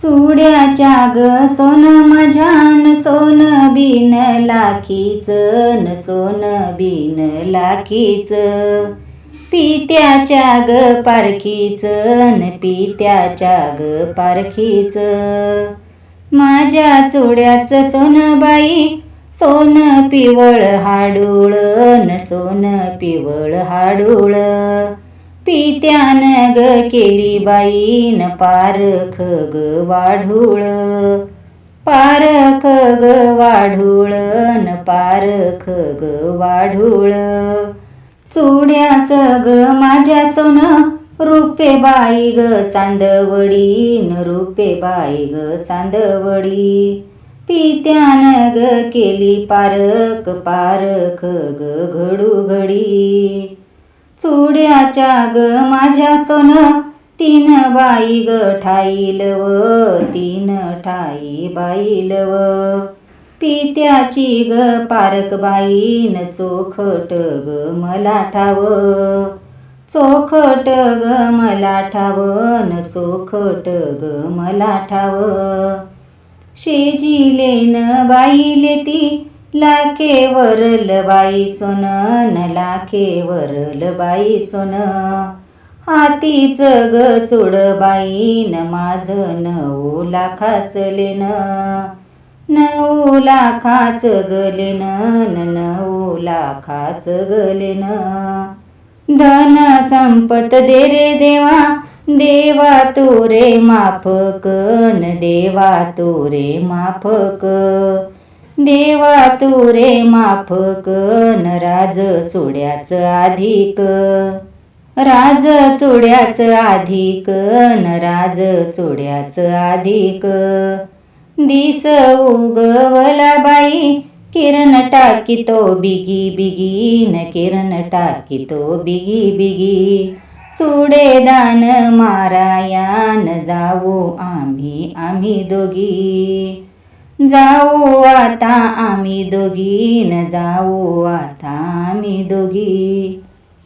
चुड्याच्या ग सोन माझ्यान सोन बिन लाखीच न सोन बिन लाखीच. पित्याच्या ग पारखीच न पित्याच्या ग पारखीच. माझ्या चुड्याचं सोन बाई सोन पिवळ हाडूळ न सोन पिवळ हाडूळ. पित्यान ग केली बाईन पारख ग वाढूळ. पारख ग वाढूळ न पारख ग वाढूळ. चुड्याचं ग माझ्या सोन रुपे बाई ग चांदवडी न रुपे बाई ग चांदवडी. पित्यान ग केली पारख पारख ग घडू घडी चुड्याच्या ग माझ्या सोन. तीन बाई ग ठाईलव तीन ठाई बाईलव. पित्याची ग पारक बाईन चोखट ग मला ठाव. चोखट ग मला ठाव न चोखट ग मला ठाव. शेजिले न बाईले ती लाके वरल बाई सोन न लाखे वरल बाई सोन. हाती जग चुड न माझ नऊ लाखाच लेन. नऊ लाखाच गलेन न नऊ लाखाच गलेन धन संपत दे रे देवा देवा तोरे रे माफक न देवा तोरे रे माफक. देवा तू रे कन राज चोड्याच अधिक राज चोड्याच अधिक न राज चोड्याच अधिक दिस उगवला बाई किरण टाकितो बिगी बिगी. न किरण टाकितो बिगी बिगी. चुडे दान मारायान जाऊ आम्ही आम्ही दोघी. जाऊ आता आम्ही दोघी न जाऊ आता आम्ही दोघी.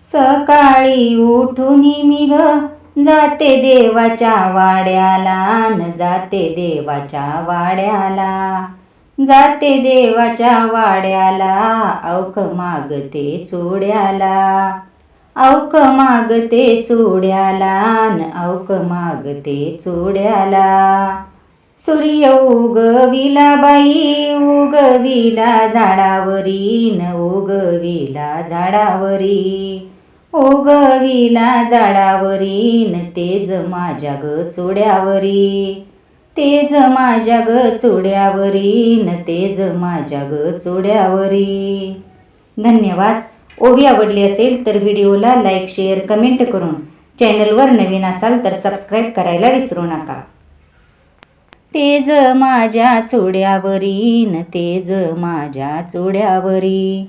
सकाळी उठून मी ग जाते देवाच्या वाड्याला न जाते देवाच्या वाड्याला. जाते देवाच्या वाड्याला औख मागते चोड्याला. औख मागते चोड्याला न औख मागते चोड्याला. सूर्य उगविला बाई उगविला झाडावरी न उगविला झाडावरी. उगविला झाडावरी न तेज माझ्या ग चोड्यावरी. तेज माझ्या ग चोड्यावरी न तेज माझ्या ग चोड्यावरी. धन्यवाद. ओवी आवडली असेल तर व्हिडिओला लाईक शेअर कमेंट करून चॅनलवर नवीन असाल तर सबस्क्राईब करायला विसरू नका. तेज माझ्या चोड्यावरीन न तेज माझ्या चोड्यावरी.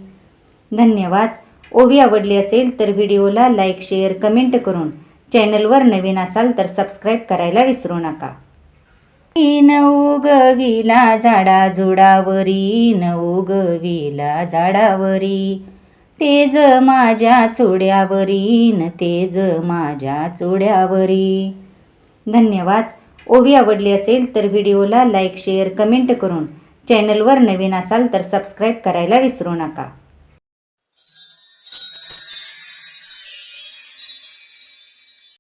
धन्यवाद. ओवी आवडली असेल तर व्हिडिओला लाईक शेअर कमेंट करून चॅनलवर नवीन असाल तर सबस्क्राईब करायला विसरू नका. न उगविला झाडा झुडावरी न उगविला झाडावरी. तेज माझ्या चोड्यावरीन न तेज माझ्या चोड्यावरी. धन्यवाद. ओवी आवडली असेल तर व्हिडिओला लाईक शेअर कमेंट करून चॅनलवर नवीन असाल तर सबस्क्राईब करायला विसरू नका.